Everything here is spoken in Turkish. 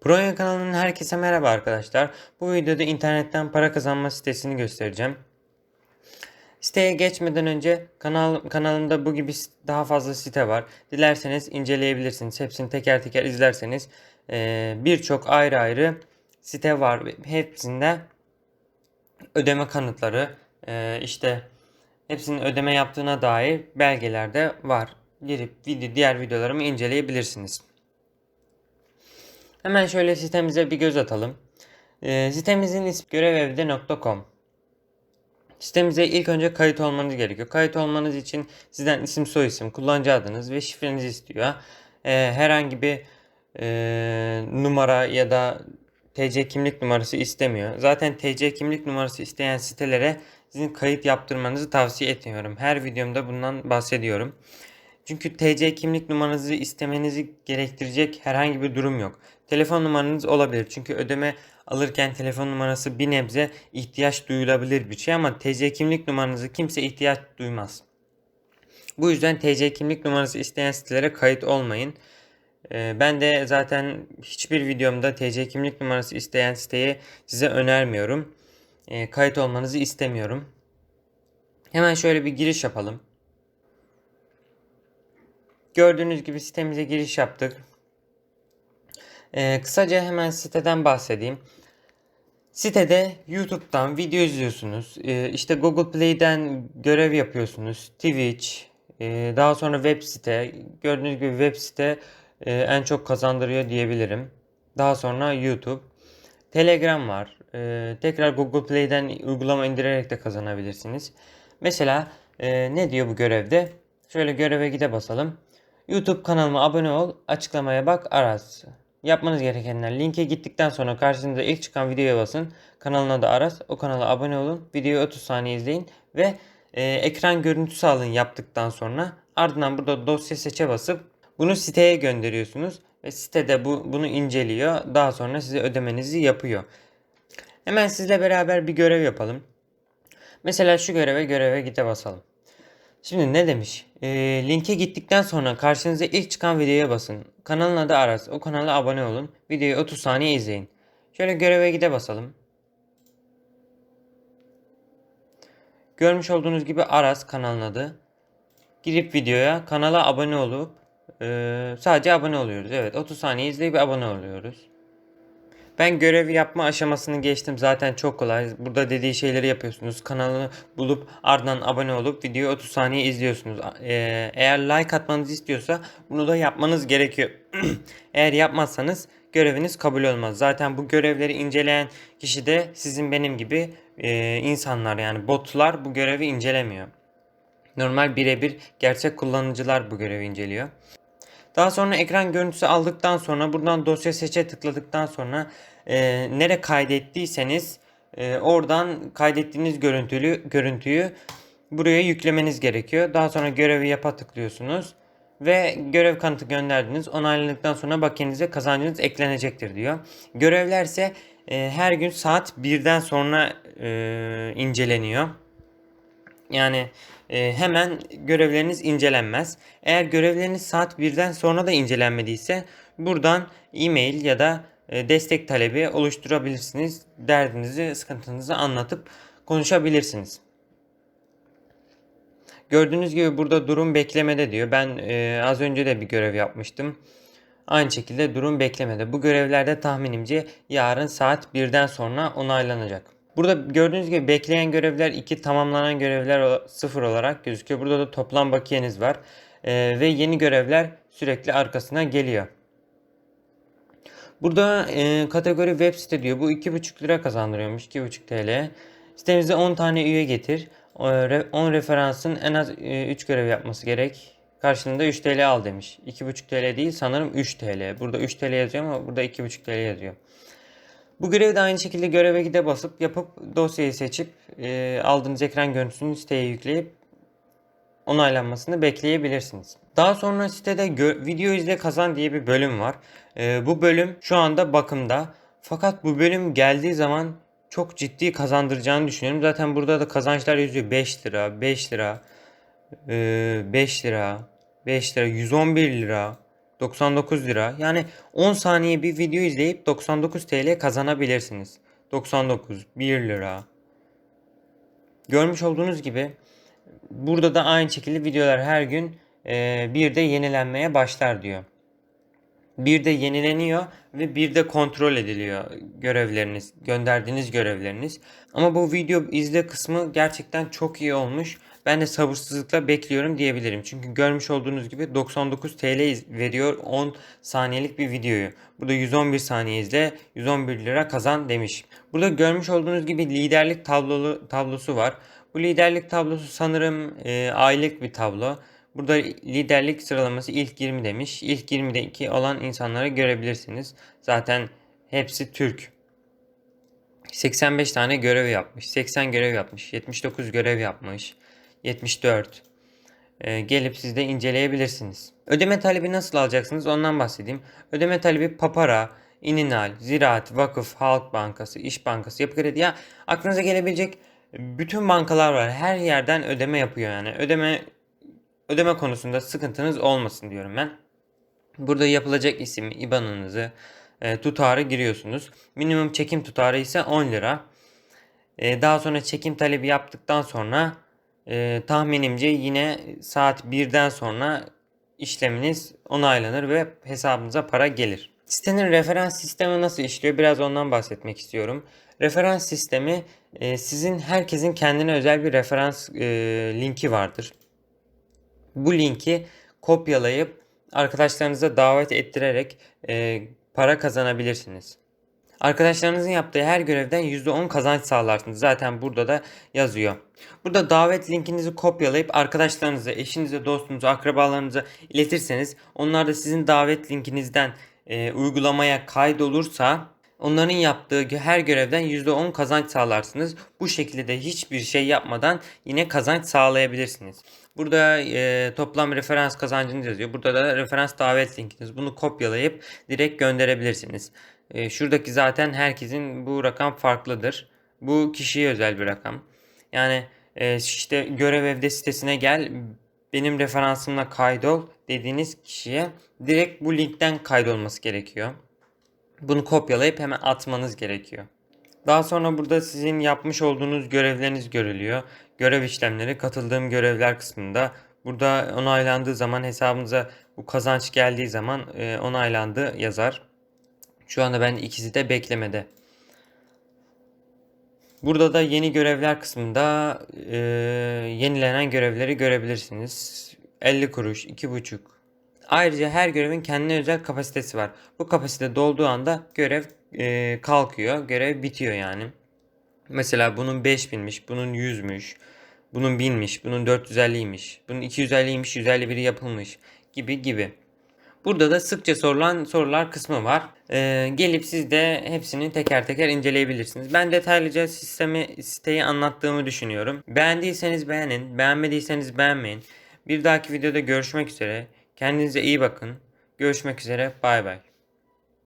Pronya kanalının herkese merhaba arkadaşlar. Bu videoda internetten para kazanma sitesini göstereceğim. Siteye geçmeden önce kanal kanalımda bu gibi daha fazla site var. Dilerseniz inceleyebilirsiniz. Hepsini teker teker izlerseniz birçok ayrı ayrı site var. Hepsinde ödeme kanıtları işte hepsinin ödeme yaptığına dair belgeler de var. Girip video, diğer videolarımı inceleyebilirsiniz. Hemen şöyle sitemize bir göz atalım. Ee, sitemizin ismi görevevde.com. Sitemize ilk önce kayıt olmanız gerekiyor. Kayıt olmanız için sizden isim soyisim, kullanıcı adınız ve şifrenizi istiyor. Ee, herhangi bir e, numara ya da TC kimlik numarası istemiyor. Zaten TC kimlik numarası isteyen sitelere sizin kayıt yaptırmanızı tavsiye etmiyorum. Her videomda bundan bahsediyorum. Çünkü TC kimlik numaranızı istemenizi gerektirecek herhangi bir durum yok. Telefon numaranız olabilir. Çünkü ödeme alırken telefon numarası bir nebze ihtiyaç duyulabilir bir şey ama TC kimlik numaranızı kimse ihtiyaç duymaz. Bu yüzden TC kimlik numarası isteyen sitelere kayıt olmayın. Ee, Ben de zaten hiçbir videomda TC kimlik numarası isteyen siteyi size önermiyorum. Ee, Kayıt olmanızı istemiyorum. Hemen şöyle bir giriş yapalım. Gördüğünüz gibi sitemize giriş yaptık. Ee, kısaca hemen siteden bahsedeyim. Sitede YouTube'dan video izliyorsunuz. Ee, işte Google Play'den görev yapıyorsunuz. Twitch, e, daha sonra web site. Gördüğünüz gibi web site e, en çok kazandırıyor diyebilirim. Daha sonra YouTube. Telegram var. Ee, tekrar Google Play'den uygulama indirerek de kazanabilirsiniz. Mesela e, ne diyor bu görevde? Şöyle göreve gide basalım. YouTube kanalıma abone ol, açıklamaya bak, Aras. Yapmanız gerekenler linke gittikten sonra karşınıza ilk çıkan videoya basın. Kanalına da Aras. O kanala abone olun. Videoyu 30 saniye izleyin ve e, ekran görüntüsü alın yaptıktan sonra ardından burada dosya seçe basıp bunu siteye gönderiyorsunuz ve sitede bu bunu inceliyor. Daha sonra size ödemenizi yapıyor. Hemen sizle beraber bir görev yapalım. Mesela şu göreve göreve gide basalım. Şimdi ne demiş? Ee, linke gittikten sonra karşınıza ilk çıkan videoya basın. Kanalın adı Aras. O kanala abone olun. Videoyu 30 saniye izleyin. Şöyle göreve gide basalım. Görmüş olduğunuz gibi Aras kanalın adı. Girip videoya kanala abone olup e, sadece abone oluyoruz. Evet 30 saniye izleyip abone oluyoruz. Ben görev yapma aşamasını geçtim. Zaten çok kolay. Burada dediği şeyleri yapıyorsunuz. Kanalını bulup ardından abone olup videoyu 30 saniye izliyorsunuz. Ee, eğer like atmanızı istiyorsa bunu da yapmanız gerekiyor. eğer yapmazsanız göreviniz kabul olmaz. Zaten bu görevleri inceleyen kişi de sizin benim gibi e, insanlar yani botlar bu görevi incelemiyor. Normal birebir gerçek kullanıcılar bu görevi inceliyor. Daha sonra ekran görüntüsü aldıktan sonra buradan dosya seçe tıkladıktan sonra e, nere kaydettiyseniz e, oradan kaydettiğiniz görüntülü görüntüyü buraya yüklemeniz gerekiyor. Daha sonra görevi yapa tıklıyorsunuz ve görev kanıtı gönderdiniz. Onayladıktan sonra bakiyenize kazancınız eklenecektir diyor. Görevlerse e, her gün saat 1'den sonra e, inceleniyor. Yani e, hemen görevleriniz incelenmez. Eğer görevleriniz saat 1'den sonra da incelenmediyse buradan e-mail ya da e, destek talebi oluşturabilirsiniz. Derdinizi, sıkıntınızı anlatıp konuşabilirsiniz. Gördüğünüz gibi burada durum beklemede diyor. Ben e, az önce de bir görev yapmıştım. Aynı şekilde durum beklemede. Bu görevlerde tahminimce yarın saat 1'den sonra onaylanacak. Burada gördüğünüz gibi bekleyen görevler 2, tamamlanan görevler 0 olarak gözüküyor. Burada da toplam bakiyeniz var. Ee, ve yeni görevler sürekli arkasına geliyor. Burada e, kategori web site diyor. Bu 2,5 lira kazandırıyormuş. 2,5 TL. Sitemize 10 tane üye getir. O, re- 10 referansın en az 3 görev yapması gerek. Karşılığında 3 TL al demiş. 2,5 TL değil sanırım 3 TL. Burada 3 TL yazıyor ama burada 2,5 TL yazıyor. Bu görevi de aynı şekilde göreve gide basıp yapıp dosyayı seçip e, aldığınız ekran görüntüsünü siteye yükleyip onaylanmasını bekleyebilirsiniz. Daha sonra sitede video izle kazan diye bir bölüm var. E, bu bölüm şu anda bakımda. Fakat bu bölüm geldiği zaman çok ciddi kazandıracağını düşünüyorum. Zaten burada da kazançlar yazıyor 5 lira, 5 lira, e, 5 lira, 5 lira, 111 lira, 99 lira. Yani 10 saniye bir video izleyip 99 TL kazanabilirsiniz. 99, 1 lira. Görmüş olduğunuz gibi burada da aynı şekilde videolar her gün e, bir de yenilenmeye başlar diyor. Bir de yenileniyor ve bir de kontrol ediliyor görevleriniz, gönderdiğiniz görevleriniz. Ama bu video izle kısmı gerçekten çok iyi olmuş. Ben de sabırsızlıkla bekliyorum diyebilirim. Çünkü görmüş olduğunuz gibi 99 TL veriyor 10 saniyelik bir videoyu. Burada 111 saniye izle 111 lira kazan demiş. Burada görmüş olduğunuz gibi liderlik tablolu, tablosu var. Bu liderlik tablosu sanırım e, aylık bir tablo. Burada liderlik sıralaması ilk 20 demiş. İlk 20'deki olan insanları görebilirsiniz. Zaten hepsi Türk. 85 tane görev yapmış. 80 görev yapmış. 79 görev yapmış. 74. Ee, gelip siz de inceleyebilirsiniz. Ödeme talebi nasıl alacaksınız ondan bahsedeyim. Ödeme talebi Papara, İninal, Ziraat, Vakıf, Halk Bankası, İş Bankası, Yapı Kredi. Ya aklınıza gelebilecek bütün bankalar var. Her yerden ödeme yapıyor yani. Ödeme ödeme konusunda sıkıntınız olmasın diyorum ben. Burada yapılacak isim, IBAN'ınızı, e, tutarı giriyorsunuz. Minimum çekim tutarı ise 10 lira. E, daha sonra çekim talebi yaptıktan sonra e, tahminimce yine saat 1'den sonra işleminiz onaylanır ve hesabınıza para gelir. Sitenin referans sistemi nasıl işliyor? Biraz ondan bahsetmek istiyorum. Referans sistemi e, sizin herkesin kendine özel bir referans e, linki vardır. Bu linki kopyalayıp arkadaşlarınıza davet ettirerek e, para kazanabilirsiniz. Arkadaşlarınızın yaptığı her görevden %10 kazanç sağlarsınız. Zaten burada da yazıyor. Burada davet linkinizi kopyalayıp arkadaşlarınıza, eşinize, dostunuza, akrabalarınıza iletirseniz onlar da sizin davet linkinizden e, uygulamaya kaydolursa onların yaptığı her görevden %10 kazanç sağlarsınız. Bu şekilde de hiçbir şey yapmadan yine kazanç sağlayabilirsiniz. Burada e, toplam referans kazancınız yazıyor. Burada da referans davet linkiniz. Bunu kopyalayıp direkt gönderebilirsiniz. E, şuradaki zaten herkesin bu rakam farklıdır. Bu kişiye özel bir rakam. Yani e, işte görev evde sitesine gel benim referansımla kaydol dediğiniz kişiye direkt bu linkten kaydolması gerekiyor. Bunu kopyalayıp hemen atmanız gerekiyor. Daha sonra burada sizin yapmış olduğunuz görevleriniz görülüyor. Görev işlemleri katıldığım görevler kısmında. Burada onaylandığı zaman hesabınıza bu kazanç geldiği zaman e, onaylandı yazar. Şu anda ben ikisi de beklemede. Burada da yeni görevler kısmında e, yenilenen görevleri görebilirsiniz. 50 kuruş, 2,5. Ayrıca her görevin kendine özel kapasitesi var. Bu kapasite dolduğu anda görev e, kalkıyor. Görev bitiyor yani. Mesela bunun 5000'miş, bunun 100'müş, bunun 1000'miş, bunun 450'ymiş, bunun 250'ymiş, 151'i yapılmış gibi gibi. Burada da sıkça sorulan sorular kısmı var. Ee, gelip siz de hepsini teker teker inceleyebilirsiniz. Ben detaylıca sistemi siteyi anlattığımı düşünüyorum. Beğendiyseniz beğenin, beğenmediyseniz beğenmeyin. Bir dahaki videoda görüşmek üzere. Kendinize iyi bakın. Görüşmek üzere. Bay bay.